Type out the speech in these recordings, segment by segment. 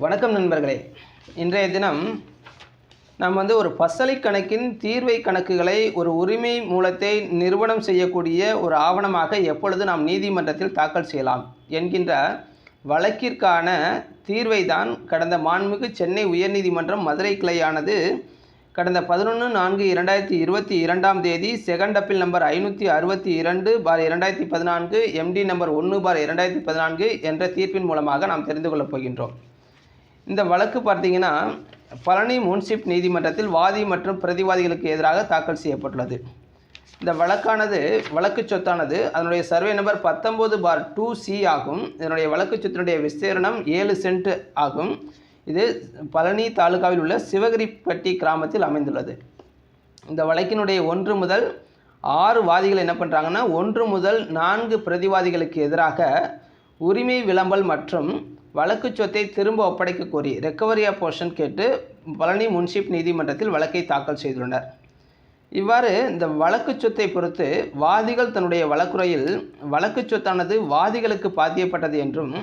வணக்கம் நண்பர்களே. இன்றைய தினம் நாம் வந்து ஒரு பசலை கணக்கின் தீர்வை கணக்குகளை ஒரு உரிமை மூலத்தை நிறுவனம் செய்யக்கூடிய ஒரு ஆவணமாக எப்பொழுது நாம் நீதிமன்றத்தில் தாக்கல் செய்யலாம் என்கின்ற வழக்கிற்கான தீர்வை தான் கடந்த மாண்புமிகு சென்னை உயர்நீதிமன்றம் மதுரை கிளையானது கடந்த பதினொன்று நான்கு இரண்டாயிரத்தி இருபத்தி இரண்டாம் தேதி செகண்ட் அப்பீல் நம்பர் ஐநூற்றி அறுபத்தி இரண்டு பார் இரண்டாயிரத்தி பதினான்கு எம்டி நம்பர் ஒன்று பார் இரண்டாயிரத்தி பதினான்கு என்ற தீர்ப்பின் மூலமாக நாம் தெரிந்து கொள்ளப் போகின்றோம். இந்த வழக்கு பார்த்தீங்கன்னா பழனி முன்சிப் நீதிமன்றத்தில் வாதி மற்றும் பிரதிவாதிகளுக்கு எதிராக தாக்கல் செய்யப்பட்டுள்ளது. இந்த வழக்கானது வழக்கு சொத்தானது அதனுடைய சர்வே நம்பர் பத்தொம்போது பார் டூ சி ஆகும். இதனுடைய வழக்கு சொத்தினுடைய விஸ்தீரணம் ஏழு சென்ட் ஆகும். இது பழனி தாலுகாவில் உள்ள சிவகிரிப்பட்டி கிராமத்தில் அமைந்துள்ளது. இந்த வழக்கினுடைய ஒன்று முதல் ஆறு வாதிகள் என்ன பண்ணுறாங்கன்னா ஒன்று முதல் நான்கு பிரதிவாதிகளுக்கு எதிராக உரிமை விளம்பல் மற்றும் வழக்கு சொத்தை திரும்ப ஒப்படைக்க கோரி ரெக்கவரி ஆஃப் போர்ஷன் கேட்டு பழனி முன்சிப் நீதிமன்றத்தில் வழக்கை தாக்கல் செய்துள்ளனர். இவ்வாறு இந்த வழக்கு சொத்தை பொறுத்து வாதிகள் தன்னுடைய வழக்குரையில் வழக்கு சொத்தானது வாதிகளுக்கு பாத்தியப்பட்டது என்றும்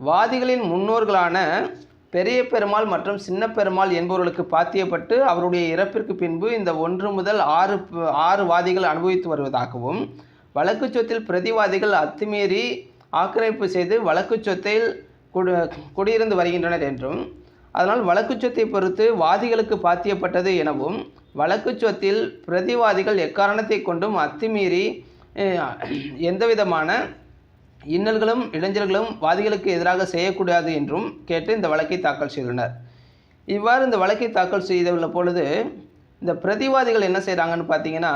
வாதிகளின் முன்னோர்களான பெரிய பெருமாள் மற்றும் சின்ன பெருமாள் என்பவர்களுக்கு பாத்தியப்பட்டு அவருடைய இறப்பிற்கு பின்பு இந்த ஒன்று முதல் ஆறு ஆறு வாதிகள் அனுபவித்து வருவதாகவும் வழக்கு சொத்தில் பிரதிவாதிகள் அத்துமீறி ஆக்கிரமிப்பு செய்து வழக்கு சொத்தில் குடி குடியிருந்து வருகின்றனர் என்றும் அதனால் வழக்கு சொத்தை பொறுத்து வாதிகளுக்கு பாத்தியப்பட்டது எனவும் வழக்கு சொத்தில் பிரதிவாதிகள் எக்காரணத்தை கொண்டும் அத்துமீறி எந்தவிதமான இன்னல்களும் இடைஞ்சல்களும் வாதிகளுக்கு எதிராக செய்யக்கூடாது என்றும் கேட்டு இந்த வழக்கை தாக்கல் செய்துள்ளனர். இவ்வாறு இந்த வழக்கை தாக்கல் செய்துள்ள பொழுது இந்த பிரதிவாதிகள் என்ன செய்கிறாங்கன்னு பார்த்தீங்கன்னா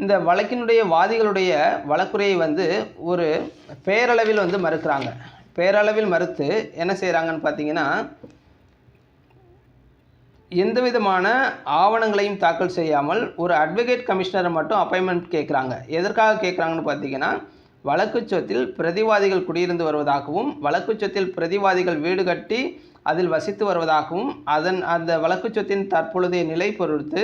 இந்த வழக்கினுடைய வாதிகளுடைய வழக்குறையை வந்து ஒரு பெயரளவில் வந்து மறுக்கிறாங்க. பேரளவில் மறுத்து என்ன செய்கிறாங்கன்னு பார்த்தீங்கன்னா எந்த விதமான ஆவணங்களையும் தாக்கல் செய்யாமல் ஒரு அட்வொகேட் கமிஷனரை மட்டும் அப்பாயின்மெண்ட் கேட்குறாங்க. எதற்காக கேட்குறாங்கன்னு பார்த்தீங்கன்னா வழக்கு சொத்தில் பிரதிவாதிகள் குடியிருந்து வருவதாகவும் வழக்கு சொத்தில் பிரதிவாதிகள் வீடு கட்டி அதில் வசித்து வருவதாகவும் அதன் அந்த வழக்கு சொத்தின் தற்பொழுதைய நிலை பொறுத்து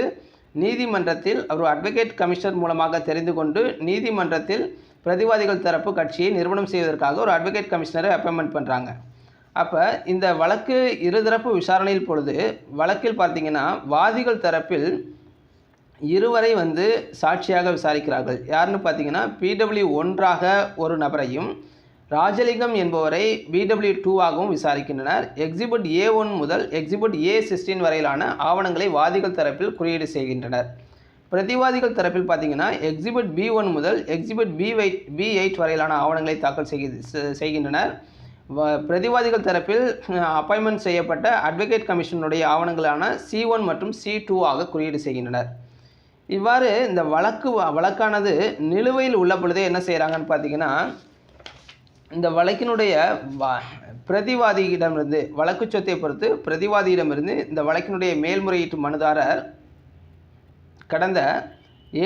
நீதிமன்றத்தில் ஒரு அட்வொகேட் கமிஷனர் மூலமாக தெரிந்து கொண்டு நீதிமன்றத்தில் பிரதிவாதிகள் தரப்பு கட்சியை நிறுவனம் செய்வதற்காக ஒரு அட்வொகேட் கமிஷனரை அப்பாயின்மெண்ட் பண்ணுறாங்க அப்போ இந்த வழக்கு இருதரப்பு விசாரணையில் பொழுது வழக்கில் பார்த்தீங்கன்னா வாதிகள் தரப்பில் இருவரை வந்து சாட்சியாக விசாரிக்கிறார்கள். யாருன்னு பார்த்தீங்கன்னா பிடபிள்யூ ஒன்றாக ஒரு நபரையும் ராஜலிங்கம் என்பவரை பிடபிள்யூ டூவாகவும் விசாரிக்கின்றனர். எக்ஸிபிட் ஏ ஒன் முதல் எக்ஸிபிட் ஏ சிக்ஸ்டீன் வரையிலான ஆவணங்களை வாதிகள் தரப்பில் குறியீடு செய்கின்றனர். பிரதிவாதிகள் தரப்பில் பார்த்தீங்கன்னா எக்ஸிபிட் பி ஒன் முதல் exhibit B Y B eight வரையிலான ஆவணங்களை தாக்கல் செய்கின்றனர். வ- பிரதிவாதிகள் தரப்பில் அப்பாயின்மெண்ட் செய்யப்பட்ட அட்வொகேட் கமிஷனுடைய ஆவணங்களான சி ஒன் மற்றும் சி டூ ஆக குறியீடு செய்கின்றனர். இவ்வாறு இந்த வழக்கு வ- வழக்கானது நிலுவையில் உள்ள பொழுதே என்ன செய்கிறாங்கன்னு பார்த்தீங்கன்னா இந்த வழக்கினுடைய வ- பிரதிவாதியிடமிருந்து வழக்கு சொத்தை பொறுத்து பிரதிவாதியிடமிருந்து இந்த வழக்கினுடைய மேல்முறையீட்டு மனுதாரர் கடந்த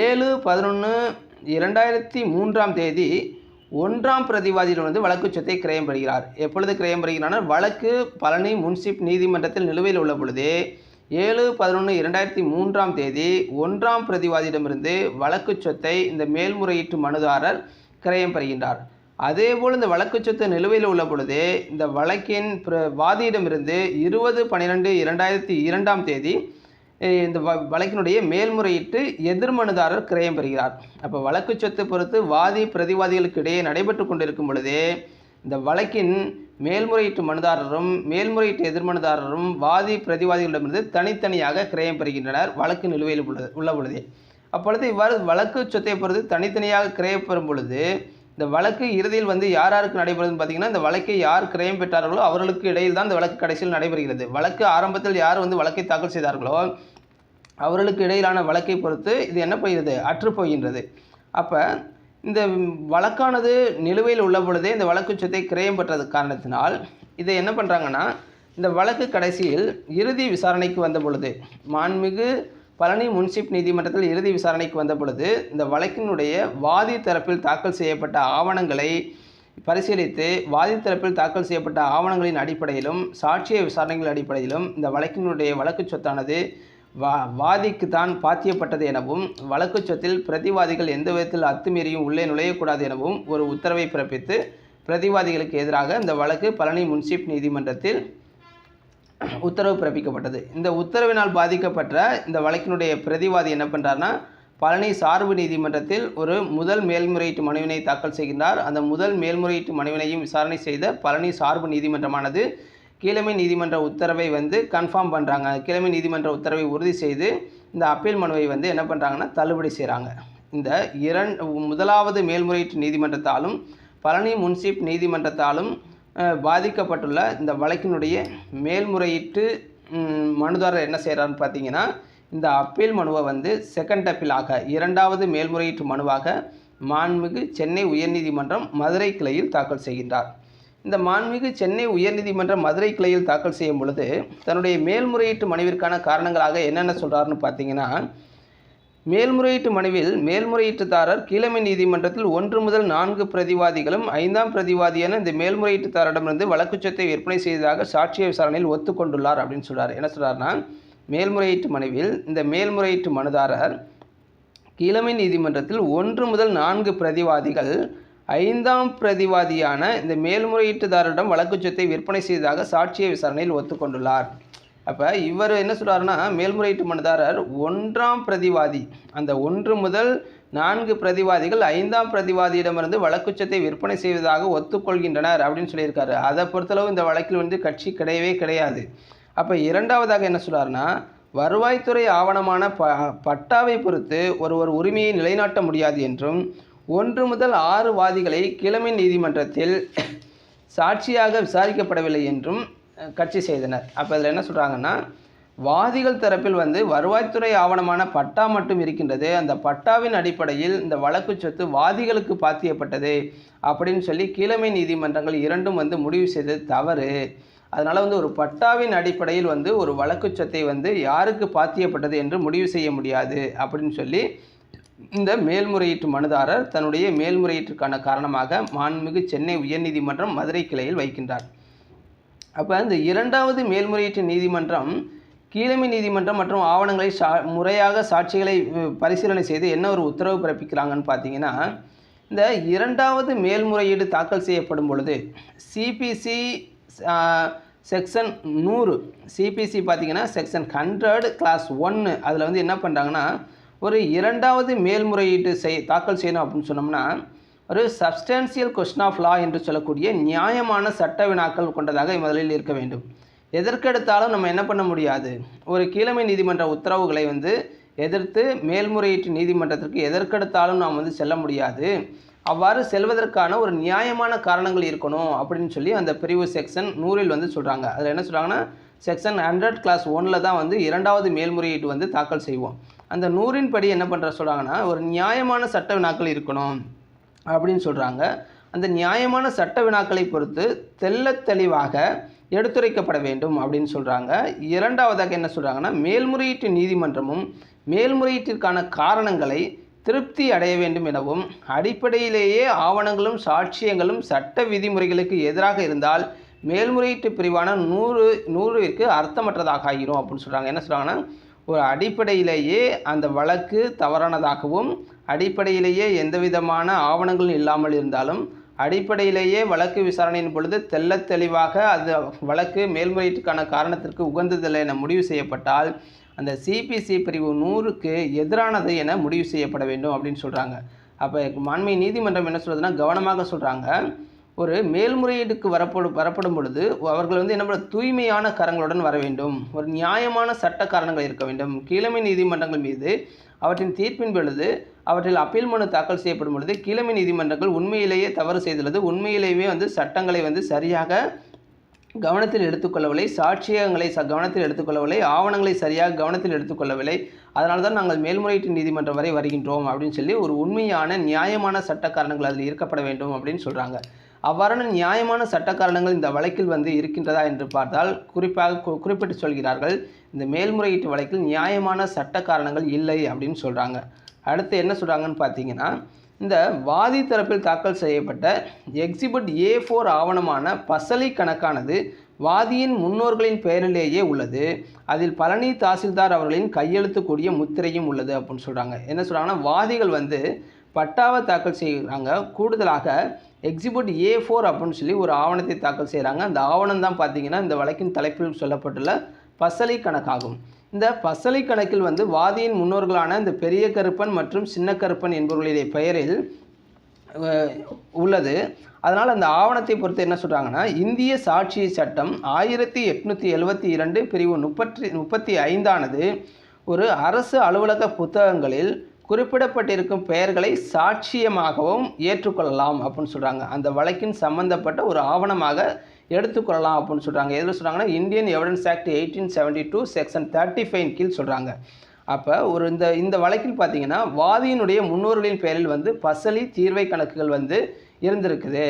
ஏழு பதினொன்று இரண்டாயிரத்தி மூன்றாம் தேதி ஒன்றாம் பிரதிவாதியில் வந்து வழக்கு சொத்தை கிரயம் பெறுகிறார். எப்பொழுது கிரயம் பெறுகிறார் வழக்கு பழனி முன்சிப் நீதிமன்றத்தில் நிலுவையில் உள்ள பொழுதே ஏழு பதினொன்று இரண்டாயிரத்தி மூன்றாம் தேதி ஒன்றாம் பிரதிவாதியிடமிருந்து வழக்கு சொத்தை இந்த மேல்முறையீட்டு மனுதாரர் கிரயம் பெறுகின்றார். அதேபோல் இந்த வழக்கு சொத்து நிலுவையில் உள்ள பொழுதே இந்த வழக்கின் பிர வாதியிடமிருந்து இருபது பன்னிரெண்டு இரண்டாயிரத்தி இரண்டாம் தேதி இந்த வ வழக்கினுடைய மேல்முறையீட்டு எதிர்மனுதாரர் கிரயம் பெறுகிறார். அப்போ வழக்கு சொத்தை பொறுத்து வாதி பிரதிவாதிகளுக்கு இடையே நடைபெற்று கொண்டிருக்கும் பொழுதே இந்த வழக்கின் மேல்முறையீட்டு மனுதாரரும் மேல்முறையீட்டு எதிர்மனுதாரரும் வாதி பிரதிவாதிகளிடமிருந்து தனித்தனியாக கிரயம் பெறுகின்றனர் வழக்கு நிலுவையில் உள்ளது உள்ள பொழுதே. அப்பொழுது இவ்வாறு வழக்கு சொத்தை பொறுத்து தனித்தனியாக கிரயப்பெறும் பொழுது இந்த வழக்கு இறுதியில் வந்து யார் யாருக்கு நடைபெறுதுன்னு பார்த்தீங்கன்னா இந்த வழக்கை யார் கிரயம் பெற்றார்களோ அவர்களுக்கு இடையில் தான் இந்த வழக்கு கடைசியில் நடைபெறுகிறது. வழக்கு ஆரம்பத்தில் யார் வந்து வழக்கை தாக்கல் செய்தார்களோ அவர்களுக்கு இடையிலான வழக்கை பொறுத்து இது என்ன போகிறது? அற்றுப்போகின்றது அப்போ இந்த வழக்கானது நிலுவையில் உள்ள பொழுதே இந்த வழக்கு சொத்தை கிரயம் பெற்றது காரணத்தினால் இதை என்ன பண்ணுறாங்கன்னா இந்த வழக்கு கடைசியில் இறுதி விசாரணைக்கு வந்த பொழுது மாண்மிகு பழனி முன்சிப் நீதிமன்றத்தில் இறுதி விசாரணைக்கு வந்த பொழுது இந்த வழக்கினுடைய வாதி தரப்பில் தாக்கல் செய்யப்பட்ட ஆவணங்களை பரிசீலித்து வாதி தரப்பில் தாக்கல் செய்யப்பட்ட ஆவணங்களின் அடிப்படையிலும் சாட்சிய விசாரணைகள் அடிப்படையிலும் இந்த வழக்கினுடைய வழக்கு சொத்தானது வா வாதிக்கு தான் பாத்தியப்பட்டது எனவும் வழக்கு சொத்தில் பிரதிவாதிகள் எந்த விதத்தில் அத்துமீறியும் உள்ளே நுழையக்கூடாது எனவும் ஒரு உத்தரவை பிறப்பித்து பிரதிவாதிகளுக்கு எதிராக இந்த வழக்கு பழனி முன்சிப் நீதிமன்றத்தில் உத்தரவு பிறப்பிக்கப்பட்டது. இந்த உத்தரவினால் பாதிக்கப்பட்ட இந்த வழக்கினுடைய பிரதிவாதி என்ன பண்ணுறாருன்னா பழனி சார்பு நீதிமன்றத்தில் ஒரு முதல் மேல்முறையீட்டு மனுவினை தாக்கல் செய்கின்றார். அந்த முதல் மேல்முறையீட்டு மனுவினையும் விசாரணை செய்த பழனி சார்பு நீதிமன்றமானது கீழமை நீதிமன்ற உத்தரவை வந்து கன்ஃபார்ம் பண்ணுறாங்க கீழமை நீதிமன்ற உத்தரவை உறுதி செய்து இந்த அப்பீல் மனுவை வந்து என்ன பண்ணுறாங்கன்னா தள்ளுபடி செய்கிறாங்க இந்த இரண் முதலாவது மேல்முறையீட்டு நீதிமன்றத்தாலும் பழனி முன்சிப் நீதிமன்றத்தாலும் பாதிக்கப்பட்டுள்ள இந்த வழக்கினுடைய மேல்முறையீட்டு மனுதாரர் என்ன செய்கிறாருன்னு பார்த்தீங்கன்னா இந்த அப்பீல் மனுவை வந்து செகண்ட் அப்பீலாக இரண்டாவது மேல்முறையீட்டு மனுவாக மாண்புமிகு சென்னை உயர்நீதிமன்றம் மதுரை கிளையில் தாக்கல் செய்கின்றார். இந்த மாண்புமிகு சென்னை உயர்நீதிமன்றம் மதுரை கிளையில் தாக்கல் செய்யும் பொழுது தன்னுடைய மேல்முறையீட்டு மனைவிற்கான காரணங்களாக என்னென்ன சொல்கிறாருன்னு பார்த்தீங்கன்னா மேல்முறையீட்டு மனுவில் மேல்முறையீட்டுதாரர் கீழமை நீதிமன்றத்தில் ஒன்று முதல் நான்கு பிரதிவாதிகளும் ஐந்தாம் பிரதிவாதியான இந்த மேல்முறையீட்டுதாரிடமிருந்து வழக்குச் சொத்தை விற்பனை செய்ததாக சாட்சிய விசாரணையில் ஒத்துக்கொண்டுள்ளார் அப்படின்னு சொல்கிறார் என்ன சொல்கிறார்னா மேல்முறையீட்டு மனுவில் இந்த மேல்முறையீட்டு மனுதாரர் கீழமை நீதிமன்றத்தில் ஒன்று முதல் நான்கு பிரதிவாதிகள் ஐந்தாம் பிரதிவாதியான இந்த மேல்முறையீட்டுதாரரிடம் வழக்கு சொத்தை விற்பனை செய்ததாக சாட்சிய விசாரணையில் ஒத்துக்கொண்டுள்ளார். அப்போ இவர் என்ன சொல்கிறாருன்னா மேல்முறையீட்டு மனுதாரர் ஒன்றாம் பிரதிவாதி அந்த ஒன்று முதல் நான்கு பிரதிவாதிகள் ஐந்தாம் பிரதிவாதியிடமிருந்து வழக்குச்சத்தை விற்பனை செய்வதாக ஒத்துக்கொள்கின்றனர் அப்படின்னு சொல்லியிருக்காரு. அதை பொறுத்தளவு இந்த வழக்கில் வந்து கட்சி கிடையவே கிடையாது. அப்போ இரண்டாவதாக என்ன சொல்கிறாருன்னா வருவாய்த்துறை ஆவணமான ப பட்டாவை பொறுத்து ஒருவர் உரிமையை நிலைநாட்ட முடியாது என்றும் ஒன்று முதல் ஆறு வாதிகளை கிழமை நீதிமன்றத்தில் சாட்சியாக விசாரிக்கப்படவில்லை என்றும் கட்சி செய்தனர். அப்போ அதில் என்ன சொல்கிறாங்கன்னா வாதிகள் தரப்பில் வந்து வருவாய்த்துறை ஆவணமான பட்டா மட்டும் இருக்கின்றது. அந்த பட்டாவின் அடிப்படையில் இந்த வழக்கு சொத்து வாதிகளுக்கு பாத்தியப்பட்டது அப்படின்னு சொல்லி கீழமை நீதிமன்றங்கள் இரண்டும் வந்து முடிவு செய்தது தவறு. அதனால் வந்து ஒரு பட்டாவின் அடிப்படையில் வந்து ஒரு வழக்கு சொத்தை வந்து யாருக்கு பாத்தியப்பட்டது என்று முடிவு செய்ய முடியாது அப்படின்னு சொல்லி இந்த மேல்முறையீட்டு மனுதாரர் தன்னுடைய மேல்முறையீட்டுக்கான காரணமாக மாண்புமிகு சென்னை உயர்நீதிமன்றம் மதுரை கிளையில் வைக்கின்றார். அப்போ இந்த இரண்டாவது மேல்முறையீட்டு நீதிமன்றம் கீழமை நீதிமன்றம் மற்றும் ஆவணங்களை சா முறையாக சாட்சிகளை பரிசீலனை செய்து என்ன ஒரு உத்தரவு பிறப்பிக்கிறாங்கன்னு பார்த்தீங்கன்னா இந்த இரண்டாவது மேல்முறையீடு தாக்கல் செய்யப்படும் பொழுது சிபிசி செக்ஷன் நூறு சிபிசி பார்த்தீங்கன்னா செக்ஷன் ஹண்ட்ரட் கிளாஸ் ஒன்று அதில் வந்து என்ன பண்ணுறாங்கன்னா ஒரு இரண்டாவது மேல்முறையீட்டு செய் தாக்கல் செய்யணும் அப்படின்னு சொன்னோம்னா ஒரு சப்ஸ்டான்சியல் கொஸ்டின் ஆஃப் லா என்று சொல்லக்கூடிய நியாயமான சட்ட வினாக்கள் கொண்டதாக முதலில் இருக்க வேண்டும். எதற்கெடுத்தாலும் நம்ம என்ன பண்ண முடியாது? ஒரு கீழமை நீதிமன்ற உத்தரவுகளை வந்து எதிர்த்து மேல்முறையீட்டு நீதிமன்றத்திற்கு எதற்கெடுத்தாலும் நாம் வந்து செல்ல முடியாது. அவ்வாறு செல்வதற்கான ஒரு நியாயமான காரணங்கள் இருக்கணும் அப்படின்னு சொல்லி அந்த பிரிவு செக்ஷன் நூறில் வந்து சொல்கிறாங்க அதில் என்ன சொல்கிறாங்கன்னா செக்ஷன் ஹண்ட்ரட் கிளாஸ் ஒன்னில் தான் வந்து இரண்டாவது மேல்முறையீட்டு வந்து தாக்கல் செய்வோம். அந்த நூறின் படி என்ன பண்ணுற சொல்கிறாங்கன்னா ஒரு நியாயமான சட்ட வினாக்கள் இருக்கணும் அப்படின்னு சொல்கிறாங்க அந்த நியாயமான சட்ட வினாக்களை பொறுத்து தெல்ல தெளிவாக எடுத்துரைக்கப்பட வேண்டும் அப்படின்னு சொல்கிறாங்க இரண்டாவதாக என்ன சொல்கிறாங்கன்னா மேல்முறையீட்டு நீதிமன்றமும் மேல்முறையீட்டிற்கான காரணங்களை திருப்தி அடைய வேண்டும் எனவும் அடிப்படையிலேயே ஆவணங்களும் சாட்சியங்களும் சட்ட விதிமுறைகளுக்கு எதிராக இருந்தால் மேல்முறையீட்டு பிரிவான நூறு நூறுவிற்கு அர்த்தமற்றதாக ஆகிரும் அப்படின்னு சொல்கிறாங்க என்ன சொல்கிறாங்கன்னா ஒரு அடிப்படையிலேயே அந்த வழக்கு தவறானதாகவும் அடிப்படையிலேயே எந்த விதமான ஆவணங்களும் இல்லாமல் இருந்தாலும் அடிப்படையிலேயே வழக்கு விசாரணையின் பொழுது தெள்ளத் தெளிவாக அது வழக்கு மேல்முறையீட்டுக்கான காரணத்திற்கு உகந்ததில்லை என முடிவு செய்யப்பட்டால் அந்த சிபிசி பிரிவு நூறுக்கு எதிரானது என முடிவு செய்யப்பட வேண்டும் அப்படின்னு சொல்கிறாங்க அப்போ மாண்மை நீதிமன்றம் என்ன சொல்கிறதுனா கவனமாக சொல்கிறாங்க ஒரு மேல்முறையீடுக்கு வரப்படும் வரப்படும் பொழுது அவர்கள் வந்து என்ன பண்ண தூய்மையான கரங்களுடன் வர வேண்டும். ஒரு நியாயமான சட்ட காரணங்கள் இருக்க வேண்டும். கீழமை நீதிமன்றங்கள் மீது அவற்றின் தீர்ப்பின் பொழுது அவற்றில் அப்பீல் மனு தாக்கல் செய்யப்படும் பொழுது கீழமை நீதிமன்றங்கள் உண்மையிலேயே தவறு செய்துள்ளது. உண்மையிலேயே வந்து சட்டங்களை வந்து சரியாக கவனத்தில் எடுத்துக்கொள்ளவில்லை. சாட்சியங்களை ச கவனத்தில் எடுத்துக்கொள்ளவில்லை. ஆவணங்களை சரியாக கவனத்தில் எடுத்துக்கொள்ளவில்லை. அதனால தான் நாங்கள் மேல்முறையீட்டு நீதிமன்றம் வரை வருகின்றோம் அப்படின்னு சொல்லி ஒரு உண்மையான நியாயமான சட்ட காரணங்கள் அதில் இருக்கப்பட வேண்டும் அப்படின்னு சொல்கிறாங்க அவ்வாறான நியாயமான சட்ட காரணங்கள் இந்த வழக்கில் வந்து இருக்கின்றதா என்று பார்த்தால் குறிப்பாக குறிப்பிட்டு சொல்கிறார்கள் இந்த மேல்முறையீட்டு வழக்கில் நியாயமான சட்ட காரணங்கள் இல்லை அப்படின்னு சொல்கிறாங்க அடுத்து என்ன சொல்கிறாங்கன்னு பார்த்தீங்கன்னா இந்த வாதி தரப்பில் தாக்கல் செய்யப்பட்ட எக்ஸிபிட் ஏ ஃபோர் ஆவணமான பசலி கணக்கானது வாதியின் முன்னோர்களின் பெயரிலேயே உள்ளது. அதில் பழனி தாசில்தார் அவர்களின் கையெழுத்துக்கூடிய முத்திரையும் உள்ளது அப்படின்னு சொல்கிறாங்க என்ன சொல்கிறாங்கன்னா வாதிகள் வந்து பட்டாவை தாக்கல் செய்கிறாங்க கூடுதலாக எக்ஸிபிட் ஏ ஃபோர் அப்படின்னு சொல்லி ஒரு ஆவணத்தை தாக்கல் செய்கிறாங்க அந்த ஆவணம் தான் பார்த்திங்கன்னா இந்த வழக்கின் தலைப்பில் சொல்லப்பட்டுள்ள பசலை கணக்காகும். இந்த பசலை கணக்கில் வந்து வாதியின் முன்னோர்களான இந்த பெரிய கருப்பன் மற்றும் சின்ன கருப்பன் என்பவர்களுடைய பெயரில் உள்ளது. அதனால் அந்த ஆவணத்தை பொறுத்து என்ன சொல்கிறாங்கன்னா இந்திய சாட்சிய சட்டம் ஆயிரத்தி எட்நூற்றி எழுபத்தி இரண்டு பிரிவு முப்பத்தி முப்பத்தி ஐந்தானது ஒரு அரசு அலுவலக புத்தகங்களில் குறிப்பிடப்பட்டிருக்கும் பெயர்களை சாட்சியமாகவும் ஏற்றுக்கொள்ளலாம் அப்படின்னு சொல்கிறாங்க அந்த வழக்கின் சம்பந்தப்பட்ட ஒரு ஆவணமாக எடுத்துக்கொள்ளலாம் அப்படின்னு சொல்கிறாங்க எதில் சொல்கிறாங்கன்னா Indian evidence act eighteen seventy two section thirty five கீழ் சொல்கிறாங்க அப்போ ஒரு இந்த இந்த வழக்கில் பார்த்தீங்கன்னா வாதியினுடைய முன்னோர்களின் பெயரில் வந்து பசலி தீர்வை கணக்குகள் வந்து இருந்திருக்குது.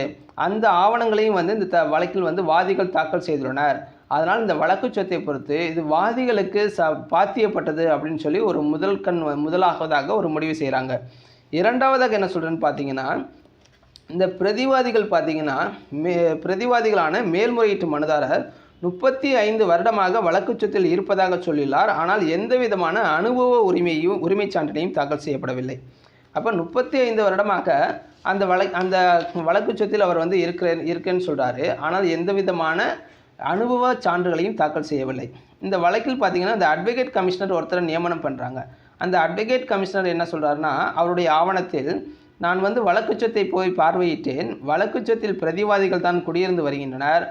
அந்த ஆவணங்களையும் வந்து இந்த த வழக்கில் வந்து வாதிகள் தாக்கல் செய்துள்ளனர். அதனால் இந்த வழக்கு சொத்தை பொறுத்து இது வாதிகளுக்கு ச பாத்தியப்பட்டது அப்படின்னு சொல்லி ஒரு முதல் கண் முதலாவதாக ஒரு முடிவு செய்கிறாங்க இரண்டாவதாக என்ன சொல்கிறேன்னு பார்த்தீங்கன்னா இந்த பிரதிவாதிகள் பார்த்தீங்கன்னா மே பிரதிவாதிகளான மேல்முறையீட்டு மனுதாரர் முப்பத்தி ஐந்து வருடமாக வழக்கு சொத்தில் இருப்பதாக சொல்லியுள்ளார். ஆனால் எந்த விதமான அனுபவ உரிமையும் உரிமைச் சான்றினையும் தாக்கல் செய்யப்படவில்லை. அப்போ முப்பத்தி ஐந்து வருடமாக அந்த வழ அந்த வழக்கு சொத்தில் அவர் வந்து இருக்கிற இருக்கேன்னு சொல்கிறாரு ஆனால் எந்த விதமான அனுபவ சான்றுகளையும் தாக்கல் செய்யவில்லை. இந்த வழக்கில் பார்த்தீங்கன்னா இந்த அட்வொகேட் கமிஷனர் ஒருத்தரை நியமனம் பண்ணுறாங்க அந்த அட்வொகேட் கமிஷனர் என்ன சொல்கிறாருன்னா அவருடைய ஆவணத்தில் நான் வந்து வழக்கு சொத்தை போய் பார்வையிட்டேன். வழக்கு சொத்தில் பிரதிவாதிகள் தான் குடியிருந்து வருகின்றனர்.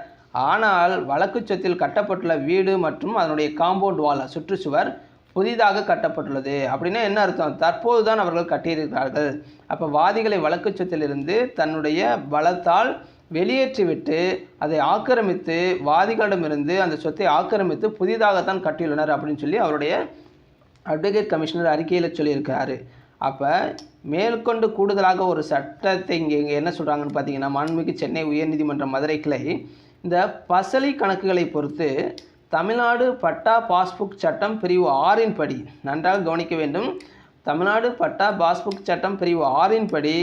ஆனால் வழக்கு சொத்தில் கட்டப்பட்டுள்ள வீடு மற்றும் அதனுடைய காம்பவுண்ட் வால் சுற்றுச்சுவர் புதிதாக கட்டப்பட்டுள்ளது. அப்படின்னா என்ன அர்த்தம்? தற்போது தான் அவர்கள் கட்டியிருக்கிறார்கள். அப்போ வாதிகளை வழக்கு சொத்திலிருந்து தன்னுடைய பலத்தால் வெளியேற்றிவிட்டு அதை ஆக்கிரமித்து வாதிகளிடமிருந்து அந்த சொத்தை ஆக்கிரமித்து புதிதாகத்தான் கட்டியுள்ளனர் அப்படின்னு சொல்லி அவருடைய அட்வொகேட் கமிஷனர் அறிக்கையில் சொல்லியிருக்காரு அப்போ மேற்கொண்டு கூடுதலாக ஒரு சட்டத்தை இங்கே இங்கே என்ன சொல்கிறாங்கன்னு பார்த்தீங்கன்னா மாண்புமிகு சென்னை உயர்நீதிமன்ற மதுரை கிளை இந்த பசலி கணக்குகளை பொறுத்து தமிழ்நாடு பட்டா பாஸ்புக் சட்டம் பிரிவு ஆறின் படி நன்றாக கவனிக்க வேண்டும். தமிழ்நாடு பட்டா பாஸ்புக் சட்டம் பிரிவு ஆறின் படி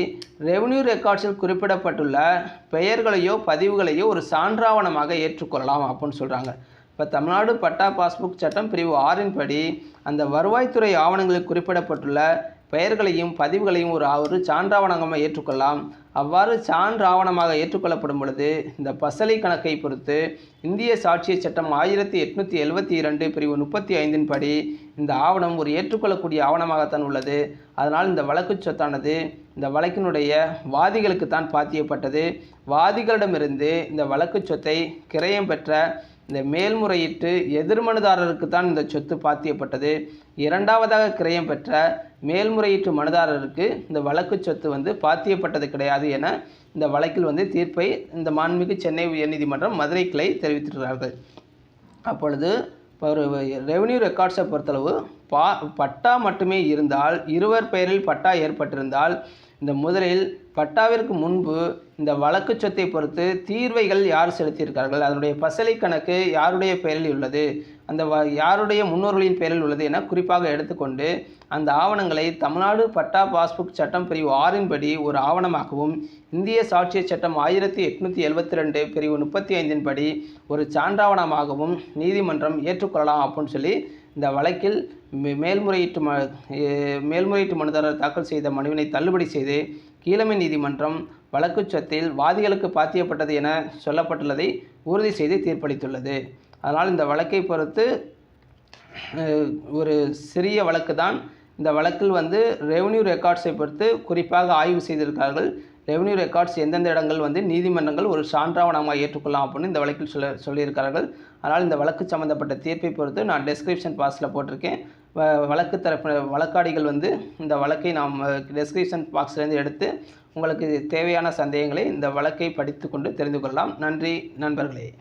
ரெவன்யூ ரெக்கார்ட்ஸில் குறிப்பிடப்பட்டுள்ள பெயர்களையோ பதிவுகளையோ ஒரு சான்றாவணமாக ஏற்றுக்கொள்ளலாம் அப்படின்னு சொல்கிறாங்க இப்போ தமிழ்நாடு பட்டா பாஸ்புக் சட்டம் பிரிவு ஆறின் படி அந்த வருவாய்த்துறை ஆவணங்களில் குறிப்பிடப்பட்டுள்ள பெயர்களையும் பதிவுகளையும் ஒரு ஒரு சான்றாவணமாக ஏற்றுக்கொள்ளலாம். அவ்வாறு சான்று ஆவணமாக ஏற்றுக்கொள்ளப்படும் பொழுது இந்த பசலை கணக்கை பொறுத்து இந்திய சாட்சிய சட்டம் ஆயிரத்தி எட்நூற்றி எழுபத்தி இரண்டு பிரிவு முப்பத்தி ஐந்தின் படி இந்த ஆவணம் ஒரு ஏற்றுக்கொள்ளக்கூடிய ஆவணமாகத்தான் உள்ளது. அதனால் இந்த வழக்கு சொத்தானது இந்த வழக்கினுடைய வாதிகளுக்கு தான் பாத்தியப்பட்டது. வாதிகளிடமிருந்து இந்த வழக்கு சொத்தை கிரயம் பெற்ற இந்த மேல்முறையீட்டு எதிர்மனுதாரருக்கு தான் இந்த சொத்து பாத்தியப்பட்டது. இரண்டாவதாக கிரயம் பெற்ற மேல்முறையீட்டு மனுதாரருக்கு இந்த வழக்கு சொத்து வந்து பாத்தியப்பட்டது கிடையாது என இந்த வழக்கில் வந்து தீர்ப்பை இந்த மாண்புமிகு சென்னை உயர்நீதிமன்றம் மதுரை கிளை தெரிவித்திருக்கிறார்கள். அப்பொழுது ஒரு ரெவன்யூ ரெக்கார்ட்ஸை பொறுத்தளவு பா பட்டா மட்டுமே இருந்தால் இருவர் பெயரில் பட்டா ஏற்பட்டிருந்தால் இந்த முதலில் பட்டாவிற்கு முன்பு இந்த வழக்கு சொத்தை பொறுத்து தீர்வைகள் யார் செலுத்தியிருக்கார்கள் அதனுடைய பசலை கணக்கு யாருடைய பெயரில் உள்ளது? அந்த வ யாருடைய முன்னோர்களின் பெயரில் உள்ளது என குறிப்பாக எடுத்துக்கொண்டு அந்த ஆவணங்களை தமிழ்நாடு பட்டா பாஸ்புக் சட்டம் பிரிவு ஆறின் படி ஒரு ஆவணமாகவும் இந்திய சாட்சிய சட்டம் ஆயிரத்தி எட்நூற்றி எழுபத்தி ரெண்டு பிரிவு முப்பத்தி ஐந்தின் படி ஒரு சான்றாவணமாகவும் நீதிமன்றம் ஏற்றுக்கொள்ளலாம் அப்படின்னு சொல்லி இந்த வழக்கில் மே- மேல்முறையீட்டு ம மேல்முறையீட்டு மனுதாரர் தாக்கல் செய்த மனுவினை தள்ளுபடி செய்து கீழமை நீதிமன்றம் வழக்கு சொத்தில் வாதிகளுக்கு பாத்தியப்பட்டது என சொல்லப்பட்டுள்ளதை உறுதி செய்து தீர்ப்பளித்துள்ளது. அதனால் இந்த வழக்கை பொறுத்து ஒரு சிறிய வழக்கு தான் இந்த வழக்கில் வந்து ரெவன்யூ ரெக்கார்ட்ஸை பொறுத்து குறிப்பாக ஆய்வு செய்திருக்கார்கள் ரெவன்யூ ரெக்கார்ட்ஸ் எந்தெந்த இடங்கள் வந்து நீதிமன்றங்கள் ஒரு சான்றாவணமாக ஏற்றுக்கொள்ளலாம் அப்படின்னு இந்த வழக்கில் சொல்ல சொல்லியிருக்கிறார்கள். அதனால் இந்த வழக்கு சம்மந்தப்பட்ட தீர்ப்பை பொறுத்து நான் டெஸ்கிரிப்ஷன் பாக்ஸில் போட்டிருக்கேன். வ- வழக்கு தரப்பு வழக்காடிகள் வந்து இந்த வழக்கை நாம் டெஸ்கிரிப்ஷன் பாக்ஸ்லேருந்து எடுத்து உங்களுக்கு தேவையான சந்தேகங்களை இந்த வழக்கை படித்து கொண்டு தெரிந்து கொள்ளலாம். நன்றி நண்பர்களே.